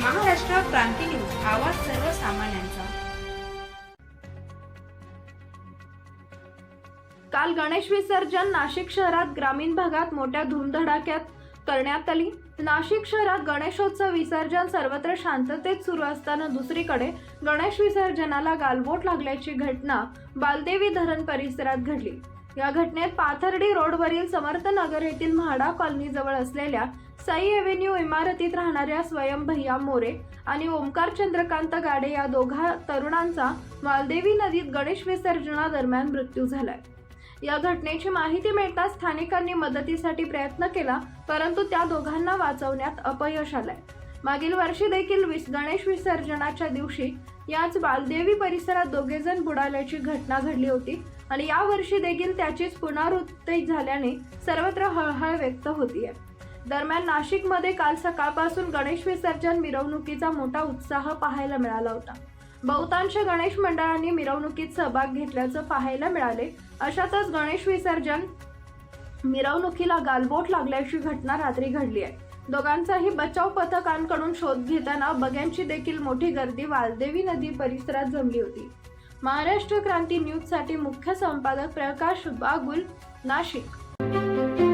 क्रांती news आवाज सर्वसामान्यांचा. काल गणेश विसर्जन नाशिक शहरात ग्रामीण भागात मोठ्या धूमधडाक्यात करण्यात आली. नाशिक शहरात गणेशोत्सव विसर्जन सर्वत्र शांततेत सुरू असताना दुसरीकडे गणेश विसर्जनाला गालबोट लागल्याची घटना बालदेवी धरण परिसरात घडली. या घटनेत पाथर्डी रोडवरील समर्थ नगर येथील म्हाडा कॉलनीजवळ असलेल्या साई एव्हेन्यू इमारतीत राहणाऱ्या स्वयंभय्या मोरे आणि ओमकार चंद्रकांत गाडे या दोघा तरुणांचा मालदेवी नदीत गणेश विसर्जनादरम्यान मृत्यू झालाय. या घटनेची माहिती मिळताच स्थानिकांनी मदतीसाठी प्रयत्न केला परंतु त्या दोघांना वाचवण्यात अपयश आलंय. मागील वर्षी देखील विस गणेश विसर्जनाच्या दिवशी याच बालदेवी परिसरात दोघे जण बुडाल्याची घटना घडली होती आणि यावर्षी देखील त्याचीच पुनरावृत्ती झाल्याने सर्वत्र हळहळ व्यक्त होतीये. दरम्यान नाशिकमध्ये काल सकाळपासून गणेश विसर्जन मिरवणुकीचा मोठा उत्साह पाहायला मिळाला होता. बहुतांश गणेश मंडळांनी मिरवणुकीत सहभाग घेतल्याचं पाहायला मिळाले. अशातच गणेश विसर्जन मिरवणुकीला गालबोट लागल्याची घटना रात्री घडली आहे. दोघांचाही बचाव पथकांकडून शोध घेताना बग्यांची देखील मोठी गर्दी वालदेवी नदी परिसरात जमली होती. महाराष्ट्र क्रांती न्यूजसाठी मुख्य संपादक प्रकाश बागुल नाशिक.